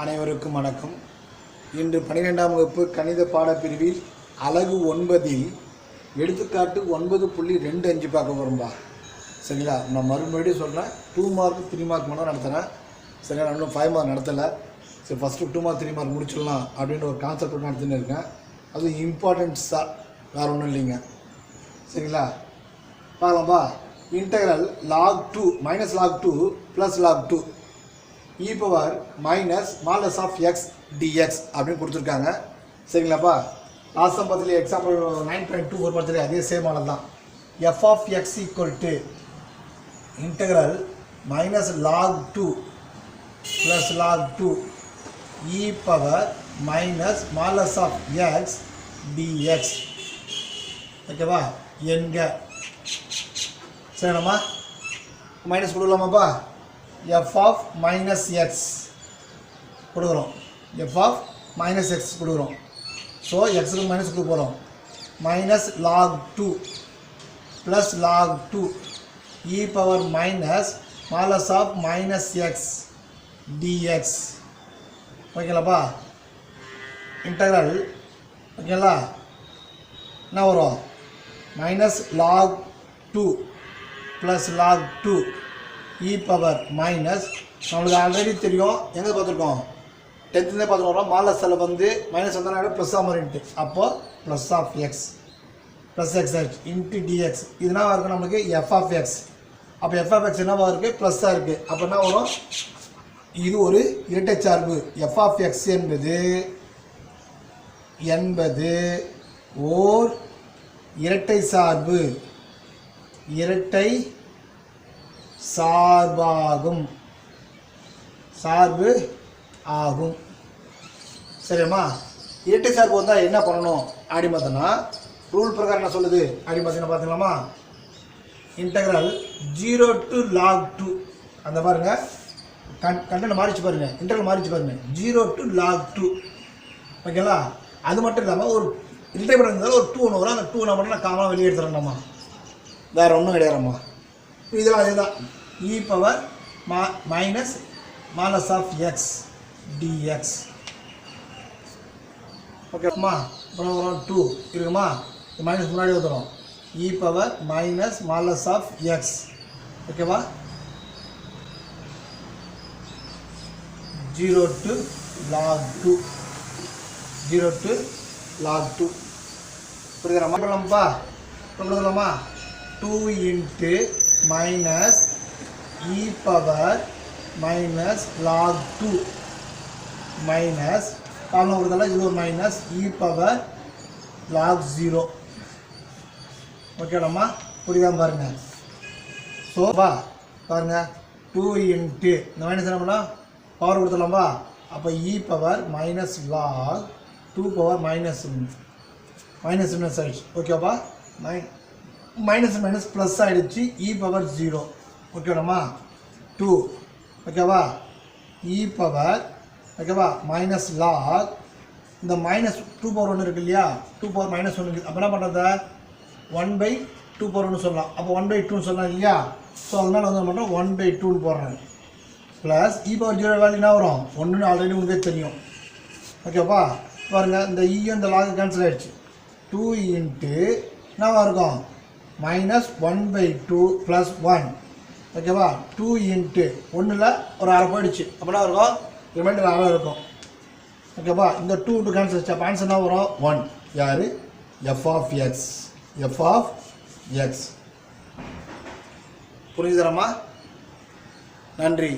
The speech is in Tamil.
அனைவருக்கும் வணக்கம். இன்று பனிரெண்டாம் வகுப்பு கணித பாடப்பிரிவில் அலகு ஒன்பதில் எடுத்துக்காட்டு ஒன்பது புள்ளி ரெண்டு அஞ்சு பார்க்க போகிறோம்பா சரிங்களா? நான் மறுபடியும் சொல்கிறேன் டூ மார்க் த்ரீ மார்க் மட்டும் நடத்துகிறேன் சரிங்களா? நான் இன்னும் ஃபைவ் மார்க் நடத்தலை. சரி first two mark three mark முடிச்சிடலாம் அப்படின்னு ஒரு கான்செப்ட் நடத்தின்னு இருக்கேன். அது இம்பார்ட்டன்ஸாக வேறு ஒன்றும் இல்லைங்க. சரிங்களா? பார்க்கலாம்பா integral log two minus log two plus log two e power minus modulus of x dx அப்படின்னு கொடுத்துருக்காங்க. சரிங்களாப்பா? லாஸ்ட் பத்தில் எக்ஸாம்பிள் நைன் பாயிண்ட் டூ ஒரு பத்தில் அதே சேம் மாடல் தான். F of x equal to integral minus log two plus log two e power minus modulus of x dx ஓகேவா? என்க சரிண்ணம்மா மைனஸ் கொடுக்கலாமாப்பா? எஃப் ஆஃப் மைனஸ் எக்ஸ் கொடுக்குறோம். எஃப் ஆஃப் மைனஸ் எக்ஸ் கொடுக்குறோம். ஸோ எக்ஸுக்கு மைனஸ் கொடுக்க போகிறோம் minus log two plus log two e power minus modulus of minus x dx ஓகேலாப்பா? Integral ஓகேங்களா என்ன வரும்? Minus log two plus log two e power minus நம்மளுக்கு ஆல்ரெடி தெரியும். எங்கே பார்த்துருக்கோம்? டென்த்துலேயே பார்த்துருக்கோம் வரோம் மாலஸில் வந்து மைனஸ் வந்தால் ப்ளஸ் ஆஃப் மாறிட்டு அப்போது plus of x plus x h into dx இதுனா இருக்குது நம்மளுக்கு? எஃப் ஆஃப் எக்ஸ் அப்போ எஃப் ஆஃப் எக்ஸ் என்னவா இருக்குது ப்ளஸ்ஸாக இருக்குது அப்போ என்ன வரும்? இது ஒரு இரட்டை சார்பு. எஃப் ஆஃப் எக்ஸ் என்பது என்பது ஓர் இரட்டை சார்பு. இரட்டை சார்பாகும். சார்பு ஆகும். சரிம்மா? இரட்டை சார்பு வந்தால் என்ன பண்ணணும்? அப்படி பார்த்தோன்னா ரூல் பிரகாரம் என்ன சொல்லுது? அப்படி பார்த்தீங்கன்னா integral zero to log two அந்த பாருங்க. கன் கண்டென்ட் மாறிச்சு பாருங்க. இன்டர்வல் மாறிச்சு பாருங்க. ஜீரோ டு லாக் டூ ஓகேங்களா? அது மட்டும் இல்லாமல் ஒரு இன்டர்வல் இருந்தாலும் ஒரு டூ ஒன்று வரும். அந்த டூ நான் மட்டும் நான் காமனாக வெளியே எடுத்துறேன்டாம்மா. வேறு ஒன்றும் கிடையாதும்மா. இதெல்லாம் அதே தான் e பவர் மா minus modulus of x dx ஓகேம்மா அப்புறம் வரும் டூ இருக்குமா? மைனஸ் முன்னாடி வந்துடும் e power minus modulus of x ஓகேவா zero to log two zero to log two புரியுதுலாமா பண்ணலாம்ப்பா பண்ணலாமா two into minus e power minus log two minus காரணம் கொடுத்தால இது ஒரு minus e power log zero ஓகேடாம்மா புரியுதா பாருங்க. ஸோ வா பாருங்க. டூ இன்ட்டு இந்த மைனஸ் என்ன பண்ணலாம்? பவர் கொடுத்துடலாம்பா அப்போ e power minus log two power minus minus minus ஆயிடுச்சு ஓகேவா மை மைனஸ் மைனஸ் ப்ளஸ் ஆகிடுச்சு இ பவர் ஜீரோ ஓகேவாடம்மா டூ ஓகேவா இ பவர் ஓகேவா மைனஸ் லாக் இந்த மைனஸ் டூ பவர் ஒன்று இருக்குது இல்லையா? டூ பவர் மைனஸ் ஒன்று இருக்குது அப்போ என்ன பண்ணுறது ஒன் பை டூ பவர் ஒன்று சொல்லலாம். அப்போ ஒன் பை டூன்னு சொல்லலாம் இல்லையா? ஸோ அதனால் வந்து என்ன பண்ணுறோம் ஒன் பை டூன்னு போடுறேன் plus e power zero value என்ன வரும்? ஒன்றுன்னு ஆல்ரெடி உங்களுக்கே தெரியும். ஓகேப்பா பாருங்க இந்த e இ இந்த லாக் கேன்சல் ஆகிடுச்சு டூ இன்ட்டு என்னவா இருக்கும்? Minus one by two plus one ஓகேவா? டூ இன்ட்டு ஒன்றில் ஒரு அரை போயிடுச்சு. அப்படின்னா இருக்கும்? ரிமைண்டர் அரை இருக்கும். ஓகேவா? இந்த டூ டூ கேன்சல் ஆச்சு. அப்போ ஆன்சர் என்ன வரும்? ஒன் யார்? F of x f of x புரிஞ்சுதரம்மா நன்றி.